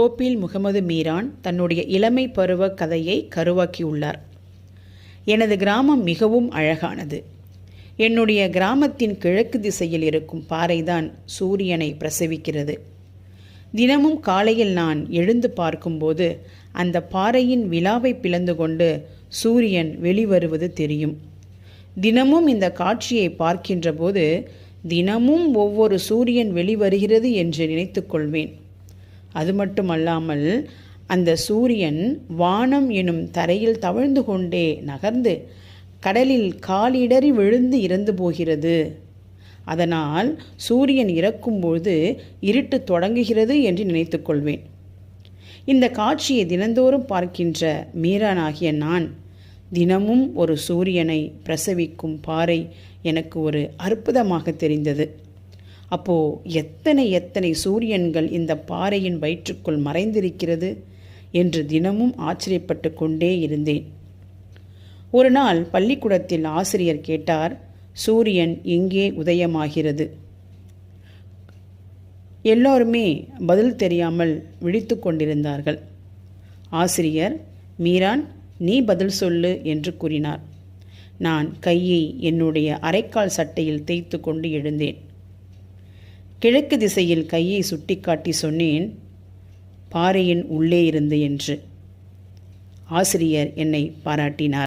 தோப்பில் முகமது மீரான் தன்னுடைய இளமை பருவ கதையை கருவாக்கியுள்ளார். எனது கிராமம் மிகவும் அழகானது. என்னுடைய கிராமத்தின் கிழக்கு திசையில் இருக்கும் பாறைதான் சூரியனை பிரசவிக்கிறது. தினமும் காலையில் நான் எழுந்து பார்க்கும்போது அந்த பாறையின் விழாவை பிளந்து கொண்டு சூரியன் வெளிவருவது தெரியும். தினமும் இந்த காட்சியை பார்க்கின்ற போது தினமும் ஒவ்வொரு சூரியன் வெளிவருகிறது என்று நினைத்துக்கொள்வேன் அது மட்டுமல்லாமல் அந்த சூரியன் வானம் எனும் தரையில் தவழ்ந்து கொண்டே நகர்ந்து கடலில் காலிடறி விழுந்து இறந்து போகிறது. அதனால் சூரியன் இறக்கும்பொழுது இருட்டு தொடங்குகிறது என்று நினைத்துக்கொள்வேன் இந்த காட்சியை தினந்தோறும் பார்க்கின்ற மீரானாகிய நான் தினமும் ஒரு சூரியனை பிரசவிக்கும் பாறை எனக்கு ஒரு அற்புதமாக தெரிந்தது. அப்போது எத்தனை எத்தனை சூரியன்கள் இந்த பாறையின் வயிற்றுக்குள் மறைந்திருக்கிறது என்று தினமும் ஆச்சரியப்பட்டு கொண்டே இருந்தேன். ஒரு நாள் பள்ளிக்கூடத்தில் ஆசிரியர் கேட்டார் சூரியன் எங்கே உதயமாகிறது? எல்லோருமே பதில் தெரியாமல் விழித்து கொண்டிருந்தார்கள். ஆசிரியர் மீரான் நீ பதில் சொல்லு என்று கூறினார். நான் கையை என்னுடைய அரைக்கால் சட்டையில் தேய்த்து கொண்டு எழுந்தேன். கிழக்கு திசையில் கையை சுட்டிக்காட்டி சொன்னேன் பாறையின் உள்ளே இருந்து என்று. ஆசிரியர் என்னை பாராட்டினார்.